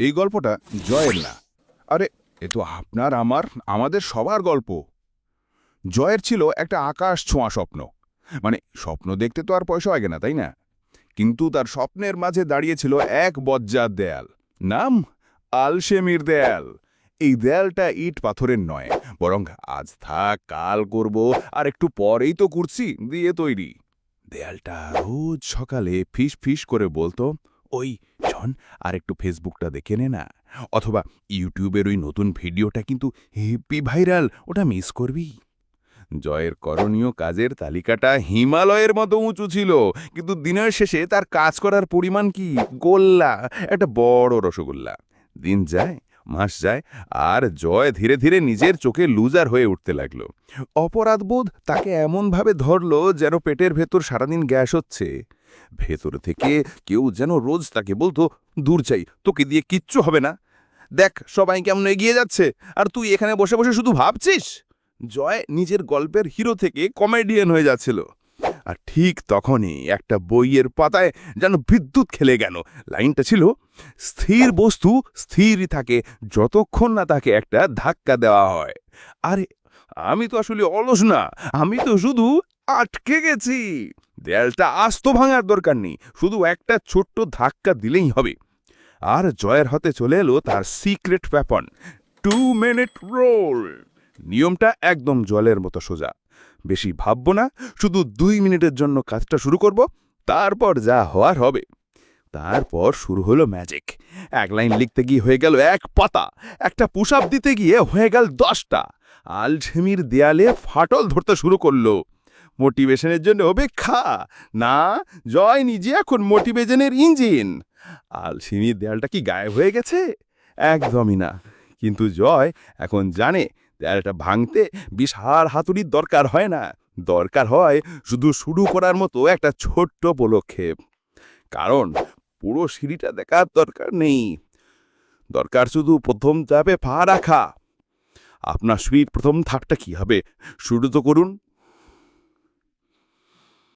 এই গল্পটা জয়ের না। আরে, এ তো আপনার, আমার, আমাদের সবার গল্প। জয়ের ছিল একটা আকাশ ছোঁয়া স্বপ্ন। মানে স্বপ্ন দেখতে তো আর পয়সা লাগে না, তাই না? কিন্তু তার স্বপ্নের মাঝে দাঁড়িয়েছিল এক বজ্জার দেয়াল। নাম? আলশেমির দেয়াল। এই দেয়ালটা ইট পাথরের নয়, বরং আজ থাক, কাল করব, আর একটু পরেই তো করছি দিয়ে তৈরি। দেয়ালটা রোজ সকালে ফিস ফিস করে বলতো, ওই জন আর একটু ফেসবুকটা দেখে নে না। অথবা ইউটিউবের ওই নতুন ভিডিওটা কিন্তু হেপি ভাইরাল ওটা মিস করবি। জয়ের করণীয় কাজের তালিকাটা হিমালয়ের মতো উঁচু ছিল, কিন্তু দিনের শেষে তার কাজ করার পরিমাণ কি? গোল্লা, একটা বড় রসগোল্লা। দিন যায়, মাস যায়, আর জয় ধীরে ধীরে নিজের চোখে লুজার হয়ে উঠতে লাগল। অপরাধবোধ তাকে এমনভাবে ধরল যেন পেটের ভেতর সারাদিন গ্যাস হচ্ছে। ভেতর থেকে কেউ যেন রোজ তাকে বলতো, দূর চাই তোকে দিয়ে কিচ্ছু হবে না। দেখ, সবাই কেমন এগিয়ে যাচ্ছে। আর তুই এখানে বসে বসে শুধু ভাবছিস? জয় নিজের গল্পের হিরো থেকে কমেডিয়ান হয়ে যাচ্ছিল। আর ঠিক তখনই একটা বইয়ের পাতায় যেন বিদ্যুৎ খেলে গেল। লাইনটা ছিল, স্থির বস্তু স্থিরই থাকে, যতক্ষণ না তাকে একটা ধাক্কা দেওয়া হয়। আরে, আমি তো আসলে অলস না, আমি তো শুধু আটকে গেছি। দেয়ালটা আস্ত ভাঙার দরকার নেই, শুধু একটা ছোট্ট ধাক্কা দিলেই হবে। আর জয়ের হাতে চলে এলো তার সিক্রেট প্যাপন টু মিনিট রোল নিয়মটা একদম জলের মতো সোজা। বেশি ভাবব না, শুধু দুই মিনিটের জন্য কাজটা শুরু করব, তারপর যা হওয়ার হবে। তারপর শুরু হলো ম্যাজিক এক লাইন লিখতে গিয়ে হয়ে গেল এক পাতা, একটা আপ দিতে গিয়ে হয়ে গেল দশটা। আলঝেমির দেয়ালে ফাটল ধরতে শুরু করল। মোটিভেশনের জন্য অপেক্ষা। না, জয় নিজে এখন মোটিভেশনের ইঞ্জিন। আলসিমির দেয়ালটা কি গায়েব হয়ে গেছে? একদমই না। কিন্তু জয় এখন জানে, দেয়ালটা ভাঙতে বিশাল হাতুড়ির দরকার হয় না। দরকার হয় শুধু শুরু করার মতো একটা ছোট্ট পদক্ষেপ। কারণ পুরো সিঁড়িটা দেখার দরকার নেই। দরকার শুধু প্রথম চাপে পা রাখা। আপনার সিঁড়ির প্রথম ধাপটা কি হবে? শুরু তো করুন।